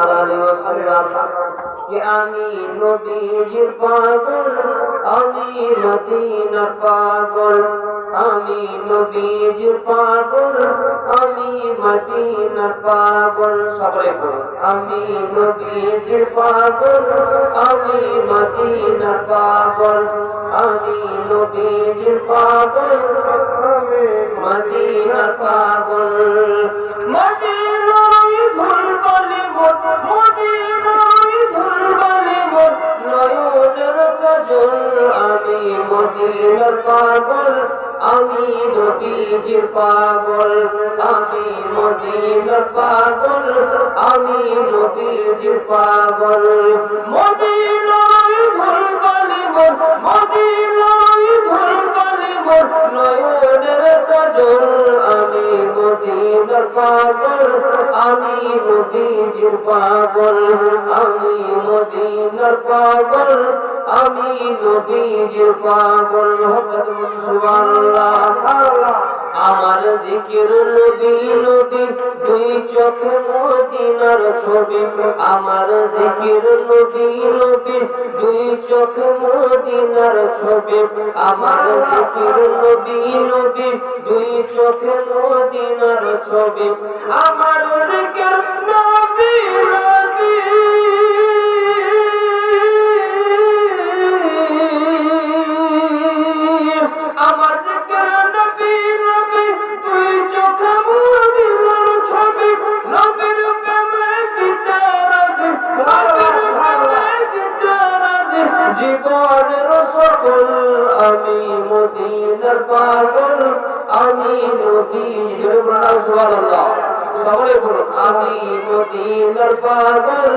আলাইহি ওয়াসাল্লাম যে আমি নবীজির পাগল আমি মদিনার পাগল আমি নবীজির পাগল আমি মদিনার পাগল সকলে আমি নবীজির পাগল আমি মদিনার পাগল মদিনার ধুল বলে মোর আমি মদিনার পাগল আমি নবীজির পাগল আমি মদিনার পাগল আমি নবীজির পাগল মদিনায় ধুল বলে মোর, মদিনায় ধুল বলে মোর। মদিনার পাগল, আমি নবীজির পাগল, আমি মদিনার পাগল, আমি নবীজির পাগল। সুবহানাল্লাহ, আমার জিকির নবী নবী। চোখে মদিনার ছবি, আমার জিকির নবী নবী, দুই চোখে মদিনার ছবি, আমার জিকির নবী নবী, দুই চোখে মদিনার ছবি, আমার জিকির নবী। পাগল আমি নবীর সুবহানাল্লাহ। সকলে বলুন আমি মদিনার পাগল।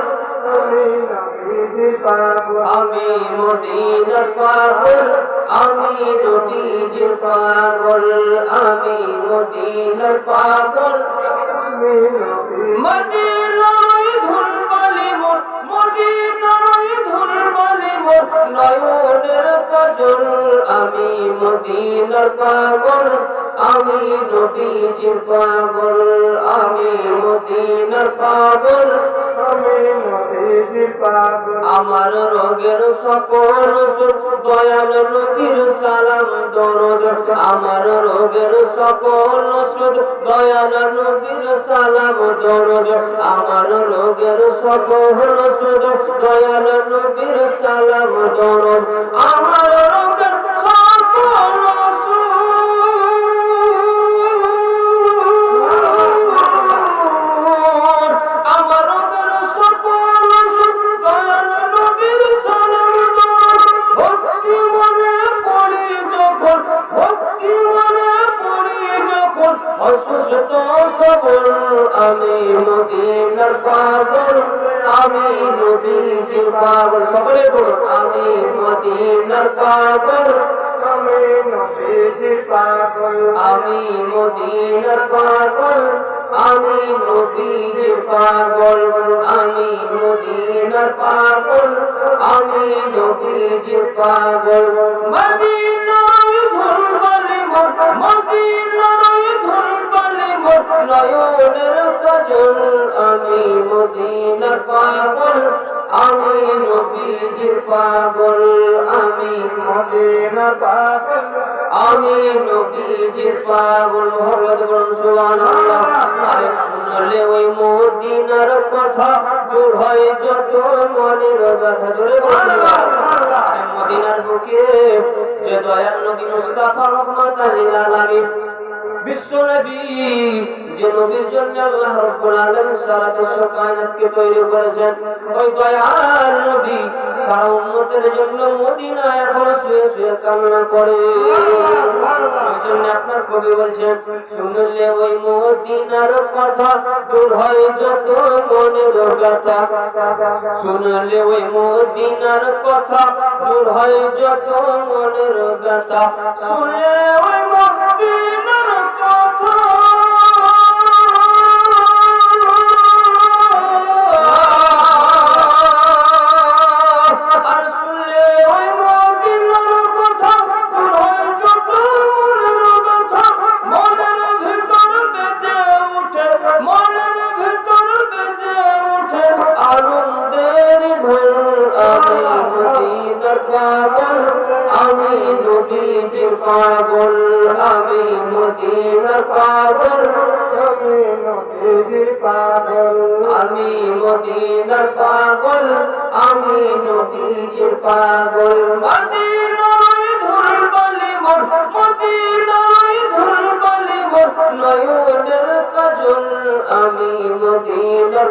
আমি মদিনার পাগল। আমি নবীজির পাগল। আমি মদিনার পাগল। মদিনায় নয়নের কাজল আমি মদিনার পাগল আমি নবীজির পাগল আমি মদিনার পাগল আমি আমার রোগের সকল দয়াল রোগীর সালাম, দরদ। আমার রোগের সকল সুদ দয়াল নবীর সালাম, দরদ। আমার রোগের সকল সুদ দয়াল নবীর সালাম, দরদ। আমার সবল আমি মদিনার পাগল আমি নবীজির পাগল। সকলে বলুন আমি মদিনার পাগল আমি নবীজির পাগল। আমি মদিনার পাগল আমি নবীজির পাগল। আমি মদিনার পাগল আমি নবীজির পাগল। মদিনায় ধুল বলে নয়নের কাজল, আমি মদিনার পাগল, আমি নবীজির পাগল, আমি মদিনার পাগল, আমি নবীজির পাগল ভগত বলুন শুনলে ওই মদিনার কথা, দূর হয় যত মনের মদিনার বুকে যে দয়াল নবী মুস্তাফা রহমাতাল লিল আলামিন বিশ্ব নবী, যে নবীর জন্য আল্লাহ রাব্বুল আলামিন সারা আপনার কবি বলছেন, শুনলে ওই মদিনার কথা দূর হয় যত মনের ব্যথা। শুনলে ওই মদিনার কথা দূর হয় যত মনের ব্যথা। শুনলে ওই তোমার পাগল আমি নদীর পাগল আমি মদিনার পাগল। আমি নদীর পাগল। আমি মদিনার পাগল আমি নদীর পাগল। মদিনায় ধুল বলি মোর মদিনায় ধুল বলি মোর নয়নের কাজল আমি মদিনার